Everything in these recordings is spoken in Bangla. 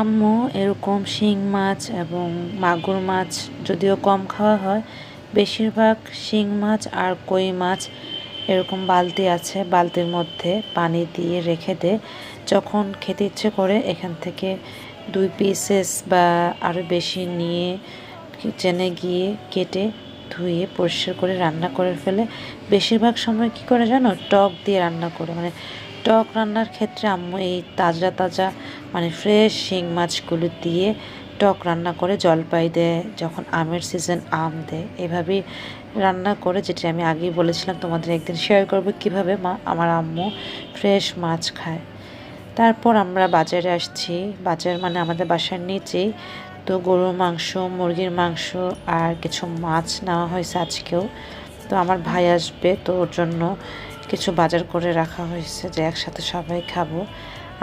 আম্মু, এরকম শিং মাছ এবং মাগুর মাছ যদিও কম খাওয়া হয়, বেশিরভাগ শিং মাছ আর কই মাছ এরকম বালতি আছে, বালতির মধ্যে পানি দিয়ে রেখে দেয় যখন খেতে ইচ্ছে করে এখান থেকে দুই পিসেস বা আরও বেশি নিয়ে কিচেনে গিয়ে কেটে ধুয়ে পরিষ্কার করে রান্না করে ফেলে। বেশিরভাগ সময় কি করে জানো? টক দিয়ে রান্না করে মানে টক রান্নার ক্ষেত্রে আম্মু এই তাজা তাজা মানে ফ্রেশ শিং মাছগুলো দিয়ে টক রান্না করে জলপাই দেয়, যখন আমের সিজন আম দেয়। এভাবেই রান্না করে, যেটা আমি আগেই বলেছিলাম, তোমাদের একদিন শেয়ার করব কীভাবে মা, আমার আম্মু ফ্রেশ মাছ খায়। তারপর আমরা বাজারে আসছি। বাজার মানে আমাদের বাসার নিচেই। তো গরুর মাংস, মুরগির মাংস আর কিছু মাছ নেওয়া হয়েছে আজকেও। তো আমার ভাই আসবে, তো ওর জন্য কিছু বাজার করে রাখা হয়েছে যে একসাথে সবাই খাব।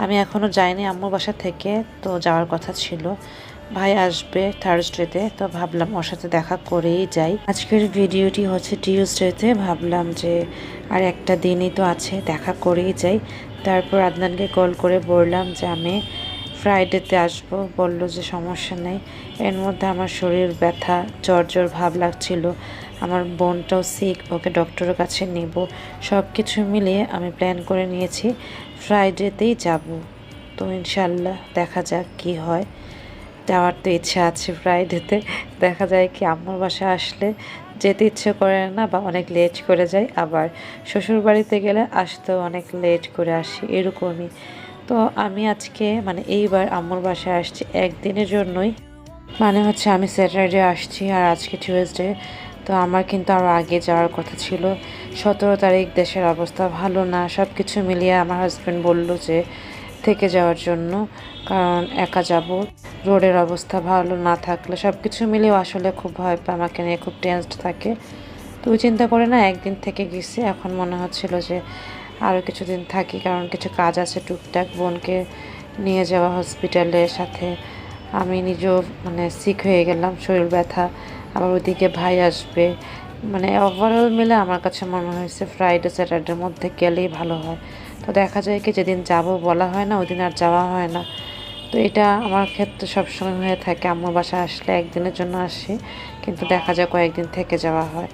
আমি এখনও যাইনি আম্মুর বাসা থেকে, তো যাওয়ার কথা ছিল। ভাই আসবে থার্সডেতে তো ভাবলাম ওর সাথে দেখা করেই যাই। আজকের ভিডিওটি হচ্ছে টিউসডেতে ভাবলাম যে আর একটা দিনই তো আছে, দেখা করেই যাই। তারপর আদনানকে কল করে বললাম যে আমি ফ্রাইডেতে আসব, বলল যে সমস্যা নেই। এর মধ্যে আমার শরীর ব্যথা, জ্বর জ্বর ভাব লাগছিল। আমার বোনটাও সিক ওকে ডক্টরের কাছে নেব। সব কিছু মিলিয়ে আমি প্ল্যান করে নিয়েছি ফ্রাইডেতেই যাব। তো ইনশাল্লাহ দেখা যাক কি হয়। যাওয়ার তো ইচ্ছা আছে ফ্রাইডেতে দেখা যায় কি আম্মুর বাসা আসলে যেতে ইচ্ছে করে না বা অনেক লেট করে যায়। আবার শ্বশুর বাড়িতে গেলে আসতেও অনেক লেট করে আসি। এরকমই। তো আমি আজকে মানে এইবার আম্মুর বাসায় আসছি একদিনের জন্যই। মানে হচ্ছে আমি স্যাটারডে আসছি আর আজকে টিউসডে তো আমার কিন্তু আরও আগে যাওয়ার কথা ছিল। সতেরো তারিখ, দেশের অবস্থা ভালো না সব কিছু মিলিয়ে আমার হাজব্যান্ড বলল যে থেকে যাওয়ার জন্য, কারণ একা যাব। রোডের অবস্থা ভালো না থাকলে সব কিছু মিলিয়েও আসলে খুব ভয় পায়, আমাকে নিয়ে খুব টেন্সড থাকে। তো চিন্তা করে না, একদিন থেকে গেছি। এখন মনে হচ্ছিল যে আরও কিছুদিন থাকি, কারণ কিছু কাজ আছে টুকটাক। বোনকে নিয়ে যাওয়া হসপিটালের সাথে। আমি নিজেও মানে সিক হয়ে গেলাম, শরীর ব্যথা। আবার ওদিকে ভাই আসবে। মানে ওভারঅল মিলে আমার কাছে মনে হয়েছে ফ্রাইডে স্যাটারডের মধ্যে গেলেই ভালো হয়। তো দেখা যায় কি যেদিন যাব বলা হয় না, ওদিন আর যাওয়া হয় না। তো এটা আমার ক্ষেত্রে সবসময় হয়ে থাকে। আম্মুর বাসা আসলে একদিনের জন্য আসি, কিন্তু দেখা যায় কয়েকদিন থেকে যাওয়া হয়।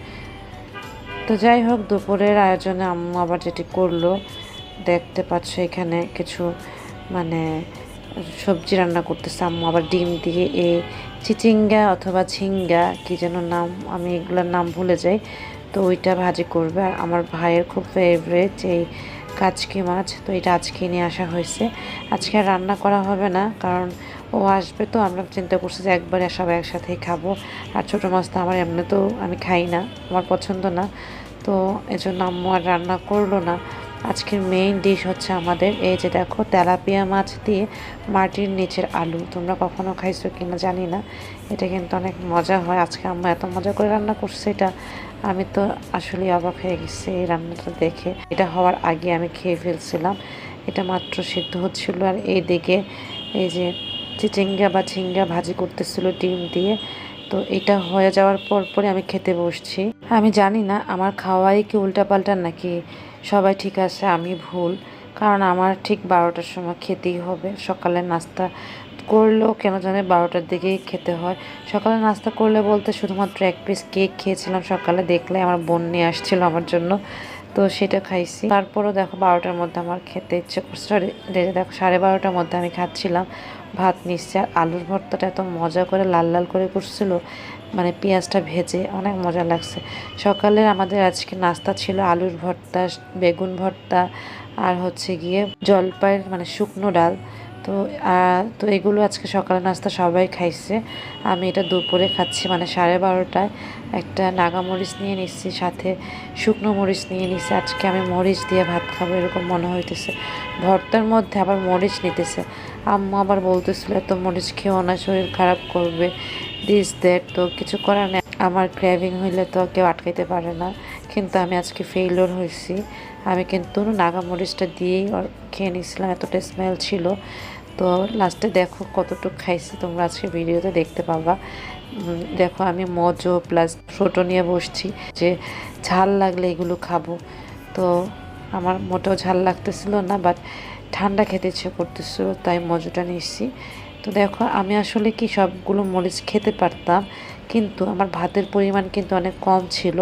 তো যাই হোক, দুপুরের আয়োজনে আম্মু আবার যেটি করল, দেখতে পাচ্ছ এখানে কিছু মানে সবজি রান্না করতেছে। আম্মু আবার ডিম দিয়ে এই চিচিঙ্গা অথবা ঝিঙ্গা, কি যেন নাম, আমি এগুলোর নাম ভুলে যাই, তো ওইটা ভাজি করবে। আর আমার ভাইয়ের খুব ফেভারেট এই কাচকি মাছ, তো এটা আজকে নিয়ে আসা হয়েছে। আজকে রান্না করা হবে না, কারণ ও আসবে তো, আমরা চিন্তা করছি যে একবারে সবাই একসাথেই খাব। আর ছোটো মাছ তো আমার এমনিতেও আমি খাই না, আমার পছন্দ না। তো এজন্য আম্মু আর রান্না করল না। আজকের মেইন ডিশ হচ্ছে আমাদের, এই যে দেখো, তেলাপিয়া মাছ দিয়ে মাটির নিচের আলু। তোমরা কখনো খাইছো কিনা জানি না, এটা কিন্তু অনেক মজা হয়। আজকে আম্মু এত মজা করে রান্না করছে এটা, আমি তো আসলে অবাক হয়ে গেছি এই রান্নাটা দেখে। এটা হওয়ার আগে আমি খেয়ে ফেলছিলাম, এটা মাত্র সিদ্ধ হচ্ছিল। আর এই দিকে এই যে চিচিঙ্গা বা ঝিঙ্গা ভাজি করতেছিল ডিম দিয়ে, তো এটা হয়ে যাওয়ার পর পরে আমি খেতে বসছি। আমি জানি না, আমার খাওয়াই কি উল্টাপাল্টা নাকি সবাই ঠিক আছে, আমি ভুল। কারণ আমার ঠিক বারোটার সময় খেতেই হবে। সকালে নাস্তা করলেও কেন জানে বারোটার দিকেই খেতে হয়। সকালে নাস্তা করলে বলতে শুধুমাত্র এক পিস কেক খেয়েছিলাম সকালে, দেখলে আমার বোন নিয়ে আসছিল আমার জন্য। তো সেটা খাইছি। তারপরও দেখো বারোটার মধ্যে আমার খেতে ইচ্ছে করছে। দেখো সাড়ে বারোটার মধ্যে আমি খাচ্ছিলাম ভাত নিচ্ছে আর আলুর ভর্তাটা এত মজা করে লাল লাল করে করছিল মানে পেঁয়াজটা ভেজে অনেক মজা লাগছে। সকালের আমাদের আজকে নাস্তা ছিল আলুর ভর্তা, বেগুন ভর্তা আর হচ্ছে গিয়ে জলপাইয়ের মানে শুকনো ডাল। তো তো এগুলো আজকে সকালে নাস্তা সবাই খাইছে। আমি এটা দুপুরে খাচ্ছি মানে সাড়ে বারোটায়। একটা নাগা মরিচ নিয়ে নিচ্ছি সাথে শুকনো মরিচ নিয়ে নিচ্ছি আজকে আমি মরিচ দিয়ে ভাত খাব এরকম মনে হইতেছে। ভর্তার মধ্যে আবার মরিচ নিতেছে। আম্মু আবার বলতেছিল, এত মরিচ খেয়েও না, শরীর খারাপ করবে। দিস দ্যাট তো কিছু করার নেই। আমার ক্র্যাভিং হইলে তো কেউ আটকাইতে পারে না। কিন্তু আমি আজকে ফেইলোর হয়েছি। আমি কিন্তু নাগামরিচটা দিয়েই খেয়ে নিয়েছিলাম, এতটা স্মেল ছিল। তো লাস্টে দেখো কতটুকু খাইছি, তোমরা আজকে ভিডিওতে দেখতে পাবা। দেখো আমি মজো প্লাস ফ্রুটো নিয়ে বসছি যে ঝাল লাগলে এগুলো খাব। তো আমার মোটেও ঝাল লাগতেছিল না বাট ঠান্ডা খেতে ইচ্ছে করতেছিল, তাই মজুটা নিচ্ছি তো দেখো আমি আসলে কি সবগুলো মরিচ খেতে পারতাম, কিন্তু আমার ভাতের পরিমাণ কিন্তু অনেক কম ছিল।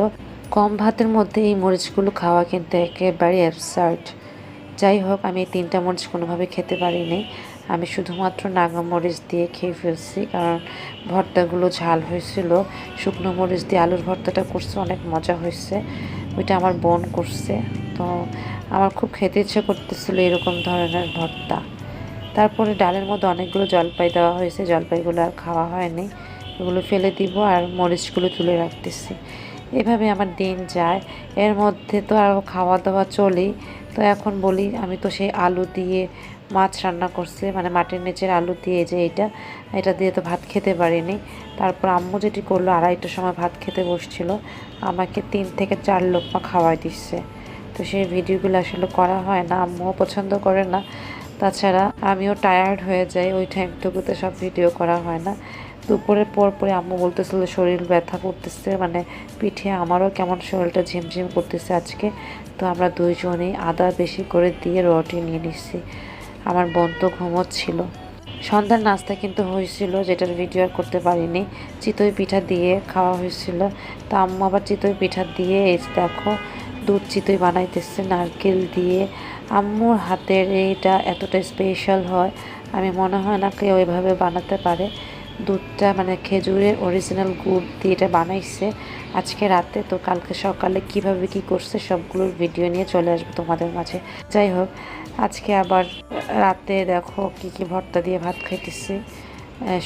কম ভাতের মধ্যে এই মরিচগুলো খাওয়া কিন্তু একেবারে অ্যাবসার্ড। যাই হোক, আমি এই তিনটা মরিচ কোনোভাবে খেতে পারিনি। আমি শুধুমাত্র নাগা মরিচ দিয়ে খেয়ে ফেলছি, কারণ ভর্তাগুলো ঝাল হয়েছিল। শুকনো মরিচ দিয়ে আলুর ভর্তাটা করছে, অনেক মজা হয়েছে। ওইটা আমার বোন করছে। তো আমার খুব খেতে ইচ্ছে করতেছিল এরকম ধরনের ভর্তা। তারপরে ডালের মধ্যে অনেকগুলো জলপাই দেওয়া হয়েছে। জলপাইগুলো আর খাওয়া হয়নি। এগুলো ফেলে দিব আর মরিচগুলো তুলে রাখতেছি। এভাবে আমার দিন যায়। এর মধ্যে তো আরও খাওয়া দাওয়া চলেই। তো এখন বলি, আমি তো সেই আলু দিয়ে মাছ রান্না করছে। মানে মাটির নিচের আলু দিয়ে যে এটা এটা দিয়ে তো ভাত খেতে পারিনি। তারপর আম্মু যেটি করল, আড়াইটার সময় ভাত খেতে বসছিল। আমাকে তিন থেকে চার লোকমা খাওয়াই দিচ্ছে। তো সেই ভিডিওগুলো আসলে করা হয় না, আম্মুও পছন্দ করে না। তাছাড়া আমিও টায়ার্ড হয়ে যাই, ওই টাইমটুকুতে সব ভিডিও করা হয় না। দুপুরের পর পরে আম্মু বলতেছিল শরীর ব্যথা করতেছে মানে পিঠে আমারও কেমন শরীরটা ঝিমঝিম করতেছে আজকে। তো আমরা দুইজনেই আদা বেশি করে দিয়ে রটি নিয়ে নিচ্ছি। আমার বোন তো ঘুমোচ্ছিল। সন্ধ্যার নাস্তা কিন্তু হয়েছিল, যেটার ভিডিও আর করতে পারিনি। চিতই পিঠা দিয়ে খাওয়া হয়েছিল। তো আম্মু আবার চিতই পিঠা দিয়ে যে দেখো, দুধ চিতই বানাইতেছে, নারকেল দিয়ে। আম্মুর হাতের এইটা এতটা স্পেশাল হয়, আমি মনে হয় না কেউ এভাবে বানাতে পারে। দুধটা মানে খেজুরের অরিজিনাল গুড় দিয়ে এটা বানাইছে। আজকে রাতে তো কালকে সকালে কীভাবে কি করছে সবগুলোর ভিডিও নিয়ে চলে আসবে তোমাদের মাঝে। যাই হোক, আজকে আবার রাতে দেখো কি কি ভর্তা দিয়ে ভাত খাইতেছি।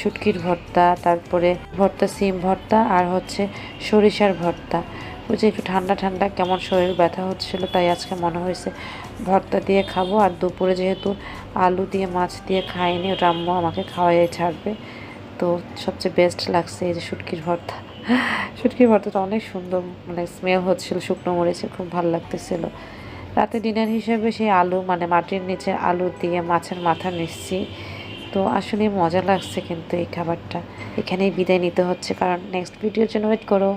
শুটকির ভর্তা, তারপরে ভর্তা, সিম ভর্তা আর হচ্ছে সরিষার ভর্তা। ওই যে একটু ঠান্ডা ঠান্ডা কেমন শরীর ব্যথা হচ্ছিল তাই আজকে মনে হয়েছে ভর্তা দিয়ে খাব। আর দুপুরে যেহেতু আলু দিয়ে, মাছ দিয়ে খাইনি, ওটা আম্মু আমাকে খাওয়াই ছাড়বে। তো সবচেয়ে বেস্ট লাগছে এই যে শুটকির ভর্তা। শুটকির ভর্তাটা অনেক সুন্দর মানে স্মেল হচ্ছিল, শুকনো মরিচে খুব ভালো লাগতেছিল। রাতে ডিনার হিসেবে সেই আলু মানে মাটির নিচে আলু দিয়ে মাছের মাথা নিচ্ছি তো আসলে মজা লাগছে কিন্তু এই খাবারটা। এখানেই বিদায় নিতে হচ্ছে, কারণ নেক্সট ভিডিওর জন্য ওয়েট করো।